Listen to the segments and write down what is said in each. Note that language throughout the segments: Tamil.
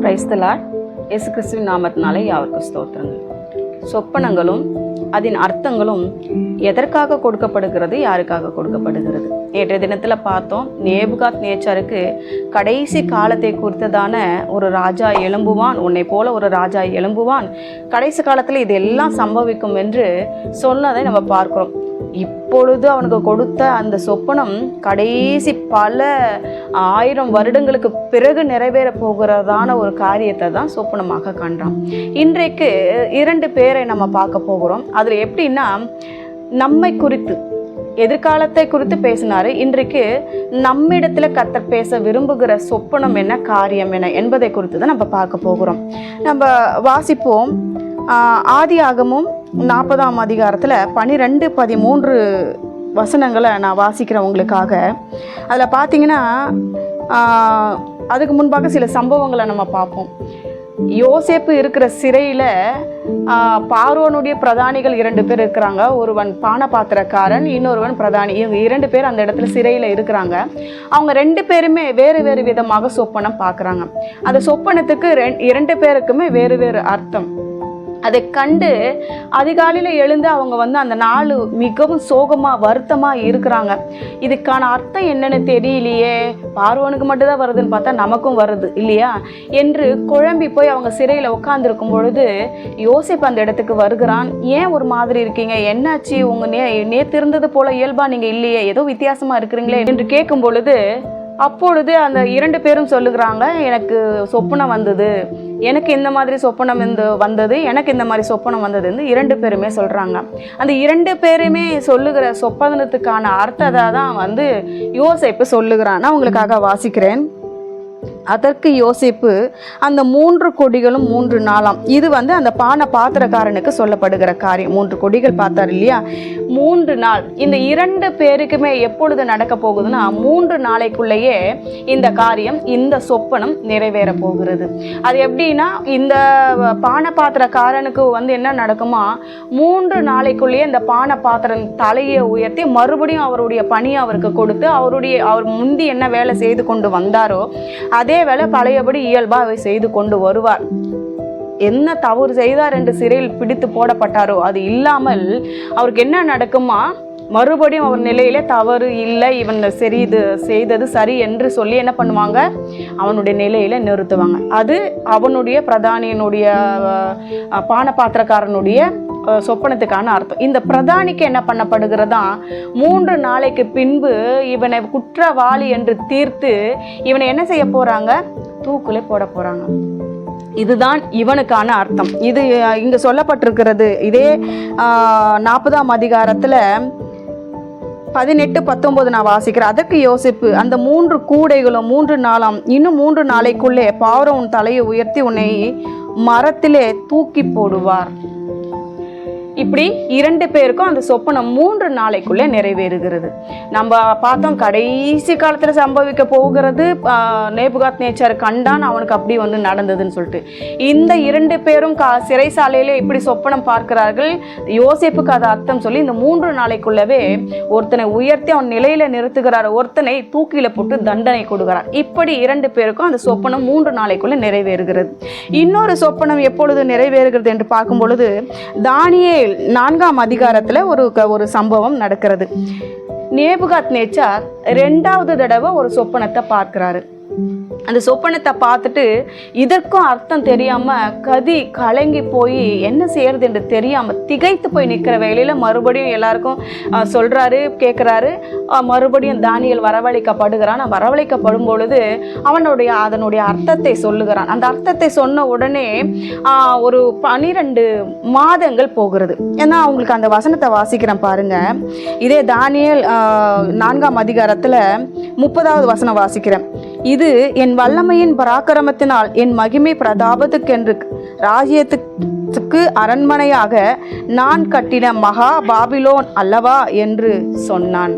கிரைஸ்தலார் இயேசு கிறிஸ்துவின் நாமத்தினாலே யாவருக்கு ஸ்தோத்திரங்கள். சொப்பனங்களும் அதன் அர்த்தங்களும் எதற்காக கொடுக்கப்படுகிறது யாருக்காக கொடுக்கப்படுகிறது? நேற்றைய தினத்தில் பார்த்தோம் நேபுகாத் நேச்சருக்கு கடைசி காலத்தை குறித்ததான ஒரு ராஜா எழும்புவான் உன்னை போல ஒரு ராஜா எழும்புவான். கடைசி காலத்தில் இதெல்லாம் சம்பவிக்கும் என்று சொன்னதை நம்ம பார்க்குறோம். இப்பொழுது அவனுக்கு கொடுத்த அந்த சொப்பனம் கடைசி பல ஆயிரம் வருடங்களுக்கு பிறகு நிறைவேற போகிறதான ஒரு காரியத்தை தான் சொப்பனமாக கண்டான் இன்றைக்கு இரண்டு பேரை நம்ம பார்க்க போகிறோம். அதில் எப்படின்னா நம்மை குறித்து எதிர்காலத்தை குறித்து பேசினாரு. இன்றைக்கு நம்மிடத்துல கத்தர் பேச விரும்புகிற சொப்பனம் என்ன காரியம் என்ன என்பதை குறித்து தான் நம்ம பார்க்க போகிறோம். நம்ம வாசிப்போம் ஆதி ஆகமும் நாற்பதாம் அதிகாரத்தில் பனிரெண்டு பதிமூன்று வசனங்களை நான் வாசிக்கிறேன் உங்களுக்காக. அதில் பார்த்தீங்கன்னா அதுக்கு முன்பாக சில சம்பவங்களை நம்ம பார்ப்போம். யோசேப்பு இருக்கிற சிறையில் பார்வனுடைய பிரதானிகள் இரண்டு பேர் இருக்கிறாங்க. ஒருவன் பான பாத்திரக்காரன் இன்னொருவன் பிரதானி. இவங்க இரண்டு பேர் அந்த இடத்துல சிறையில் இருக்கிறாங்க. அவங்க ரெண்டு பேருமே வேறு வேறு விதமாக சொப்பனம் பார்க்குறாங்க. அந்த சொப்பனத்துக்கு ரெண் இரண்டு பேருக்குமே வேறு வேறு அர்த்தம். அதை கண்டு அதிகாலையில் எழுந்து அவங்க வந்து அந்த நாள் மிகவும் சோகமாக வருத்தமாக இருக்கிறாங்க. இதுக்கான அர்த்தம் என்னன்னு தெரியலையே. பார்வனுக்கு மட்டும்தான் வருதுன்னு பார்த்தா நமக்கும் வருது இல்லையா? என்று குழம்பி போய் அவங்க சிறையில் உட்காந்துருக்கும் பொழுது யோசிப் அந்த இடத்துக்கு வருகிறான். ஏன் ஒரு மாதிரி இருக்கீங்க? என்னாச்சு? உங்கள் நே நேத்திருந்தது போல் போல நீங்கள் இல்லையே? ஏதோ வித்தியாசமாக இருக்கிறீங்களே? என்று கேட்கும் பொழுது அப்பொழுது அந்த இரண்டு பேரும் சொல்லுகிறாங்க எனக்கு சொப்பனம் வந்தது. எனக்கு இந்த மாதிரி சொப்பனம் இந்த வந்தது. எனக்கு இந்த மாதிரி சொப்பனம் வந்ததுன்னு இரண்டு பேருமே சொல்கிறாங்க அந்த இரண்டு பேருமே சொல்லுகிற சொப்பனத்துக்கான அர்த்தத்தை தான் வந்து யோசிப்பு சொல்லுகிறான். நான் உங்களுக்காக வாசிக்கிறேன். அதற்கு யோசிப்பு அந்த மூன்று கொடிகளும் மூன்று நாளாம். இது வந்து அந்த பானை பாத்திரக்காரனுக்கு சொல்லப்படுகிற காரியம். மூன்று கொடிகள் பார்த்தார் இல்லையா? மூன்று நாள். இந்த இரண்டு பேருக்குமே எப்பொழுது நடக்க போகுதுன்னா மூன்று நாளைக்குள்ளேயே இந்த காரியம் இந்த சொப்பனம் நிறைவேற போகிறது. அது எப்படின்னா இந்த பானை பாத்திரக்காரனுக்கு வந்து என்ன நடக்குமா? மூன்று நாளைக்குள்ளேயே இந்த பானை பாத்திரம் தலையை உயர்த்தி மறுபடியும் அவருடைய பணியை அவருக்கு கொடுத்து அவருடைய அவர் முந்தி என்ன வேலை செய்து கொண்டு வந்தாரோ அதே அதே வேலை பழையபடி இயல்பாக அவை செய்து கொண்டு வருவார். என்ன தவறு செய்தார் என்று சிறையில் பிடித்து போடப்பட்டாரோ அது இல்லாமல் அவருக்கு என்ன நடக்குமா? மறுபடியும் அவர் நிலையிலே தவறு இல்லை இவன் சரி இது செய்தது சரி என்று சொல்லி என்ன பண்ணுவாங்க? அவனுடைய நிலையில நிறுத்துவாங்க. அது அவனுடைய பிரதானியனுடைய பான பாத்திரக்காரனுடைய சொப்பனத்துக்கான அர்த்தம். இந்த பிரதானிக்கு என்ன பண்ணப்படுகிறதா? மூன்று நாளைக்கு பின்பு இவனை குற்றவாளி என்று தீர்த்து இவனை என்ன செய்ய போறாங்க? தூக்குலே போட போறாங்க. இதுதான் இவனுக்கான அர்த்தம். இது இங்கே சொல்லப்பட்டிருக்கிறது. இதே நாற்பதாம் அதிகாரத்தில் பதினெட்டு பத்தொன்பது நான் வாசிக்கிறேன். அதற்கு யோசிப்பு அந்த மூன்று கூடைகளும் மூன்று நாளாம் இன்னும் மூன்று நாளைக்குள்ளே பாவரம் உன் தலையை உயர்த்தி உன்னை மரத்திலே தூக்கி போடுவார். இப்படி இரண்டு பேருக்கும் அந்த சொப்பனம் மூன்று நாளைக்குள்ளே நிறைவேறுகிறது. நம்ம பார்த்தோம் கடைசி காலத்தில் சம்பவிக்க போகிறது நேபுகாத் நேச்சர் கண்டான் அவனுக்கு அப்படி வந்து நடந்ததுன்னு சொல்லிட்டு. இந்த இரண்டு பேரும் கா சிறைசாலையில் இப்படி சொப்பனம் பார்க்கிறார்கள். யோசிப்புக்கு அது அர்த்தம் சொல்லி இந்த மூன்று நாளைக்குள்ளவே ஒருத்தனை உயர்த்தி அவன் நிலையில் நிறுத்துகிறார். ஒருத்தனை தூக்கில போட்டு தண்டனை கொடுக்கிறார். இப்படி இரண்டு பேருக்கும் அந்த சொப்பனம் மூன்று நாளைக்குள்ள நிறைவேறுகிறது. இன்னொரு சொப்பனம் எப்பொழுது நிறைவேறுகிறது என்று பார்க்கும் பொழுது இஸ்ரேல் நான்காம் அதிகாரத்தில் ஒரு க- ஒரு சம்பவம் நடக்கிறது. நேபுகாத் நேச்சார் ரெண்டாவது தடவை ஒரு சொப்பனத்தை பார்க்கிறாரு. அந்த சொப்பனத்தை பார்த்துட்டு இதற்கும் அர்த்தம் தெரியாம கதி கலங்கி போய் என்ன செய்யறது என்று தெரியாம திகைத்து போய் நிற்கிற வேலையில மறுபடியும் எல்லாருக்கும் சொல்கிறாரு சொல்றாரு கேட்குறாரு மறுபடியும் தானியல் வரவழைக்கப்படுகிறான். வரவழைக்கப்படும் பொழுது அவனுடைய அதனுடைய அர்த்தத்தை சொல்லுகிறான். அந்த அர்த்தத்தை சொன்ன உடனே ஒரு பனிரெண்டு மாதங்கள் போகிறது. ஏன்னா அவங்களுக்கு அந்த வசனத்தை வாசிக்கிறேன் பாருங்க. இதே தானியல் நான்காம் அதிகாரத்தில் முப்பதாவது வசனம் வாசிக்கிறேன். இது என் வல்லமையின் பராக்கிரமத்தினால் என் மகிமை பிரதாபத்துக்கென்று ராஜ்யத்துக்கு அரண்மனையாக நான் கட்டின மகா பாபிலோன் அல்லவா என்று சொன்னான்.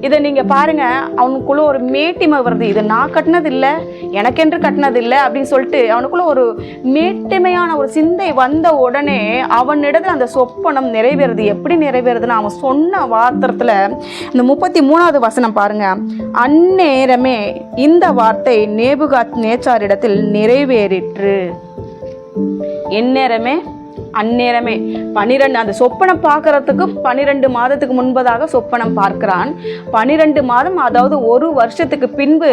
இதை நீங்கள் பாருங்கள் அவனுக்குள்ளே ஒரு மேட்டிமை வருது. இது நான் கட்டினது இல்லை எனக்கென்று கட்டினது இல்லை அப்படின்னு சொல்லிட்டு அவனுக்குள்ளே ஒரு மேட்டிமையான ஒரு சிந்தை வந்த உடனே அவனிடத்துல அந்த சொப்பனம் நிறைவேறுது. எப்படி நிறைவேறுதுன்னு அவன் சொன்ன வார்த்தத்தில் இந்த முப்பத்தி மூணாவது வசனம் பாருங்க. அந்நேரமே இந்த வார்த்தை நேபுகாத் நேச்சாரிடத்தில் நிறைவேறிற்று. எந்நேரமே? அந்நேரமே? பனிரெண்டு அந்த சொப்பனம் பார்க்கறதுக்கு பனிரெண்டு மாதத்துக்கு முன்பதாக சொப்பனம் பார்க்கிறான். பனிரெண்டு மாதம் அதாவது ஒரு வருஷத்துக்கு பின்பு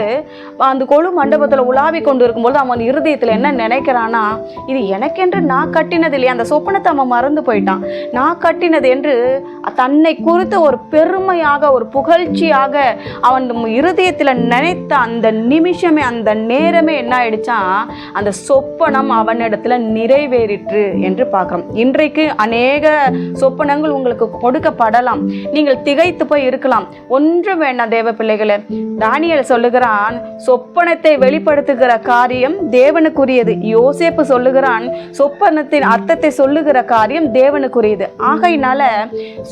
அந்த கொழு மண்டபத்தில் உலாவி கொண்டு இருக்கும்போது அவன் இருதயத்தில் என்ன நினைக்கிறானா இது எனக்கென்று நான் கட்டினது இல்லையா? அந்த சொப்பனத்தை அவன் மறந்து போயிட்டான். நான் கட்டினது என்று தன்னை குறித்து ஒரு பெருமையாக ஒரு புகழ்ச்சியாக அவன் இருதயத்தில் நினைத்த அந்த நிமிஷமே அந்த நேரமே என்ன ஆயிடுச்சா? அந்த சொப்பனம் அவனிடத்துல நிறைவேறிற்று என்று பார்க்குறோம். இன்றைக்கு அநேக சொப்பனங்கள் உங்களுக்கு கொடுக்கப்படலாம். நீங்கள் திகைத்து போய் இருக்கலாம். ஒன்றும் வேண்டாம் தேவ பிள்ளைகளே. தானியல் சொல்லுகிறான் சொப்பனத்தை வெளிப்படுத்துகிற காரியம் தேவனுக்குரியது. யோசேப்பு சொல்லுகிறான் சொப்பனத்தின் அர்த்தத்தை சொல்லுகிற காரியம் தேவனுக்குரியது. ஆகையினால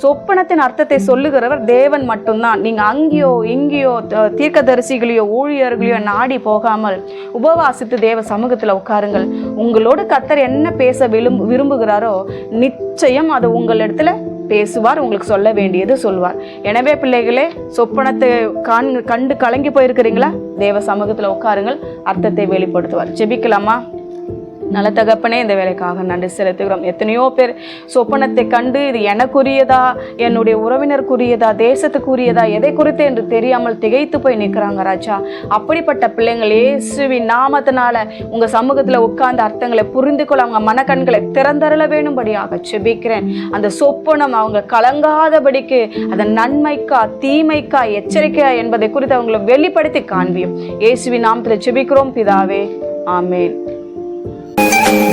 சொப்பனத்தின் அர்த்தத்தை சொல்லுகிறவர் தேவன் மட்டும்தான். நீங்கள் அங்கேயோ இங்கேயோ தீர்க்கதரிசிகளையோ ஊழியர்களையோ நாடி போகாமல் உபவாசித்து தேவ சமூகத்தில் உட்காருங்கள். உங்களோடு கத்தர் என்ன பேச விரும்பு விரும்புகிறாரோ நிச்சயம் அது உங்களிடத்துல பேசுவார் உங்களுக்கு சொல்ல வேண்டியது சொல்வார். எனவே பிள்ளைகளே சொப்பனத்தை காண் கண்டு கலங்கி போயிருக்கிறீங்களா? தேவ சமூகத்தில் உட்காருங்கள் அர்த்தத்தை வெளிப்படுத்துவார். ஜெபிக்கலாமா? நல்ல தகப்பனே இந்த வேலைக்காக நன்றி செலுத்துகிறோம். எத்தனையோ பேர் சொப்பனத்தை கண்டு இது எனக்குரியதா என்னுடைய உறவினருக்குரியதா தேசத்துக்குரியதா எதை குறித்து என்று தெரியாமல் திகைத்து போய் நிற்கிறாங்க ராஜா. அப்படிப்பட்ட பிள்ளைங்கள் இயேசுவின் நாமத்தினால உங்கள் சமூகத்தில் உட்கார்ந்த அர்த்தங்களை புரிந்து கொள்ள அவங்க மனக்கண்களை திறந்தரல வேணும்படியாக செபிக்கிறேன். அந்த சொப்பனம் அவங்க கலங்காதபடிக்கு அதன் நன்மைக்கா தீமைக்கா எச்சரிக்கையா என்பதை குறித்து அவங்களை வெளிப்படுத்தி காண்பியும். இயேசுவின் நாமத்தில் செபிக்கிறோம் பிதாவே. ஆமேன். Thank you.